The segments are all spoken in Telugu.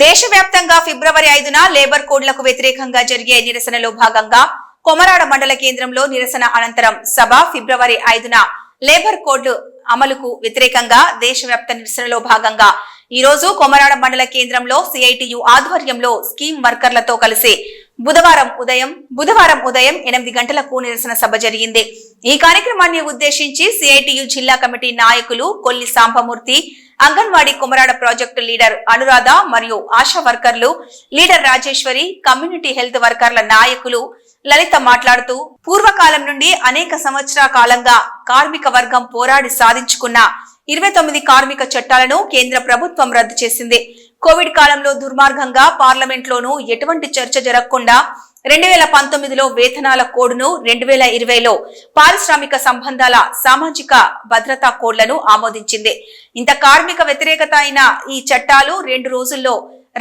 దేశవ్యాప్తంగా ఫిబ్రవరి ఐదున లేబర్ కోడ్లకు వ్యతిరేకంగా జరిగే నిరసనలో భాగంగా కొమరాడ మండల కేంద్రంలో నిరసన అనంతరం సభ ఫిబ్రవరి ఐదున లేబర్ కోడ్ అమలుకు వ్యతిరేకంగా దేశవ్యాప్త నిరసనలో భాగంగా ఈ రోజు కొమరాడ మండల కేంద్రంలో సిఐటియు ఆధ్వర్యంలో స్కీమ్ వర్కర్లతో కలిసి బుధవారం ఉదయం బుధవారం ఉదయం ఎనిమిది గంటలకు నిరసన సభ జరిగింది. ఈ కార్యక్రమాన్ని ఉద్దేశించి సిఐటియు జిల్లా కమిటీ నాయకులు కొల్లి సాంబమూర్తి అంగన్వాడీ కుమరాడ ప్రాజెక్టు లీడర్ అనురాధ మరియు ఆశా వర్కర్లు లీడర్ రాజేశ్వరి కమ్యూనిటీ హెల్త్ వర్కర్ల నాయకులు లలిత మాట్లాడుతూ పూర్వకాలం నుండి అనేక సంవత్సరాల కాలంగా కార్మిక వర్గం పోరాడి సాధించుకున్న ఇరవై తొమ్మిది కార్మిక చట్టాలను కేంద్ర ప్రభుత్వం రద్దు చేసింది. కోవిడ్ కాలంలో దుర్మార్గంగా పార్లమెంట్ లోనూ ఎటువంటి చర్చ జరగకుండా రెండు వేల పంతొమ్మిదిలో వేతనాల కోడ్ను రెండు వేల ఇరవైలో పారిశ్రామిక సంబంధాల సామాజిక భద్రతా కోడ్లను ఆమోదించింది. ఇంత కార్మిక వ్యతిరేకత అయిన ఈ చట్టాలు రెండు రోజుల్లో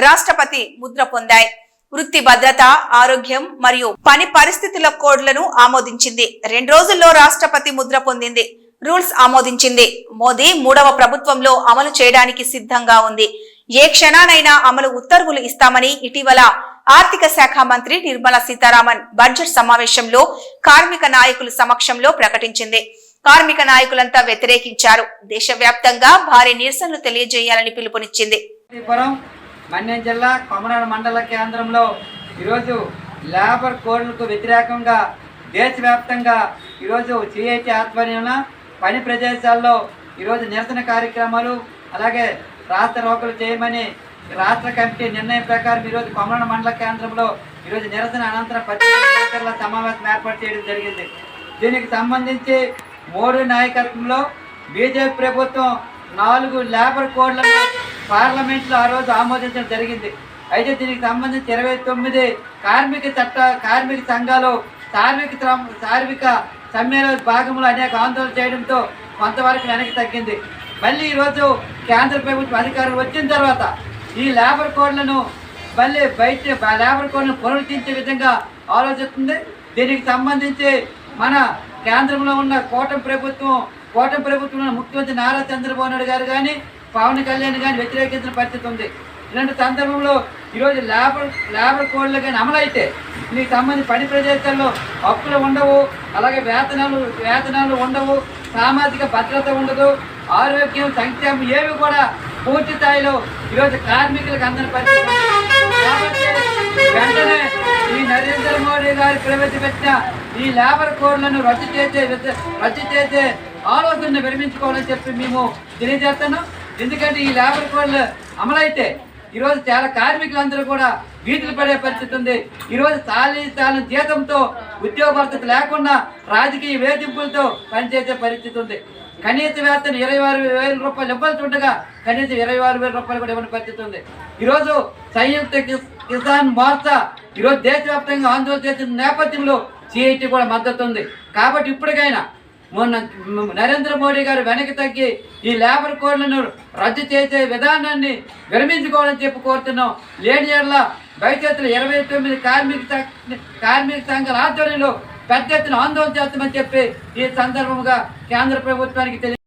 రాష్ట్రపతి ముద్ర పొందాయి. వృత్తి భద్రత ఆరోగ్యం మరియు పని పరిస్థితుల కోడ్లను ఆమోదించింది. రెండు రోజుల్లో రాష్ట్రపతి ముద్ర పొందింది. రూల్స్ ఆమోదించింది. మోదీ మూడవ ప్రభుత్వంలో అమలు చేయడానికి సిద్ధంగా ఉంది. ఏ క్షణానైనా అమలు ఉత్తర్వులు ఇస్తామని ఇటీవల ఆర్థిక శాఖ మంత్రి నిర్మలా సీతారామన్ బడ్జెట్ సమావేశంలో కార్మిక నాయకుల సమక్షంలో ప్రకటించింది. కార్మిక నాయకులంతా వ్యతిరేకించారు. దేశవ్యాప్తంగా భారీ నిరసనలు తెలియజేయాలని పిలుపునిచ్చింది. మన్యం జిల్లా కొమరాడ మండల కేంద్రంలో ఈరోజు లేబర్ కోడ్లకు వ్యతిరేకంగా దేశవ్యాప్తంగా ఈరోజు సిఐటి ఆధ్వర్యంలో పని ప్రదేశాల్లో ఈరోజు నిరసన కార్యక్రమాలు అలాగే రాష్ట్ర రోకలు చేయమని రాష్ట్ర కమిటీ నిర్ణయం ప్రకారం ఈరోజు కొమరణ మండల కేంద్రంలో ఈరోజు నిరసన అనంతరం పత్రికల సమావేశం ఏర్పాటు చేయడం జరిగింది. దీనికి సంబంధించి మోడీ నాయకత్వంలో బీజేపీ ప్రభుత్వం నాలుగు లేబర్ కోడ్లను పార్లమెంట్లో ఆ రోజు ఆమోదించడం జరిగింది. అయితే దీనికి సంబంధించి ఇరవై తొమ్మిది కార్మిక చట్ట కార్మిక సంఘాలు కార్మిక కార్మిక సమ్మెలో భాగంలో అనేక ఆందోళన చేయడంతో కొంతవరకు వెనక్కి తగ్గింది. మళ్ళీ ఈరోజు కేంద్ర ప్రభుత్వం అధికారం వచ్చిన తర్వాత ఈ లేబర్ కోడ్లను మళ్ళీ బయట లేబర్ కోడ్లను పునరుద్ధరించే విధంగా ఆలోచిస్తుంది. దీనికి సంబంధించి మన కేంద్రంలో ఉన్న కూటమి ప్రభుత్వం కూటమి ప్రభుత్వంలో ముఖ్యమంత్రి నారా చంద్రబాబు నాయుడు గారు కానీ పవన్ కళ్యాణ్ కానీ వ్యతిరేకించిన పరిస్థితి ఉంది. ఇలాంటి సందర్భంలో ఈరోజు లేబర్ లేబర్ కోడ్లు కానీ అమలైతే దీనికి సంబంధించి పని ప్రదేశాల్లో హక్కులు ఉండవు అలాగే వేతనాలు వేతనాలు ఉండవు సామాజిక భద్రత ఉండదు ఆరోగ్యం సంక్షేమం ఏవి కూడా పూర్తి స్థాయిలో ఈరోజు కార్మికులకు అందని పరిస్థితి. వెంటనే ఈ నరేంద్ర మోడీ గారు ప్రవేశపెట్టిన ఈ లేబర్ కోడ్లను రద్దు చేసే రద్దు చేసే ఆలోచనను విరమించుకోవాలని చెప్పి మేము తెలియజేస్తున్నాం. ఎందుకంటే ఈ లేబర్ కోడ్లు అమలైతే ఈరోజు చాలా కార్మికులందరూ కూడా వీధులు పడే పరిస్థితి ఉంది. ఈరోజు తాళి తాళం జీతంతో ఉద్యోగ భద్రత లేకుండా రాజకీయ వేధింపులతో పనిచేసే పరిస్థితి ఉంది. కనీస వేతన ఇరవై ఆరు వేల రూపాయలు ఇవ్వాల్సి ఉండగా కనీసం ఇరవై ఆరు వేల రూపాయలు కూడా ఇవ్వని పరిస్థితి ఉంది ఈరోజు సంయుక్త కిసాన్ మోర్చా ఈరోజు దేశవ్యాప్తంగా ఆందోళన చేసిన నేపథ్యంలో సిఐటి కూడా మద్దతు ఉంది. కాబట్టి ఇప్పటికైనా మొన్న నరేంద్ర మోడీ గారు వెనక్కి తగ్గి ఈ లేబర్ కోడ్లను రద్దు చేసే విధానాన్ని విరమించుకోవాలని చెప్పి కోరుతున్నాం. లేని ఏళ్ళ భవిష్యత్తులో ఇరవై తొమ్మిది కార్మిక సంఘ- కార్మిక సంఘాల ఆధ్వర్యంలో పెద్ద ఎత్తున ఆందోళన చేస్తామని చెప్పి ఈ సందర్భంగా కేంద్ర ప్రభుత్వానికి తెలియ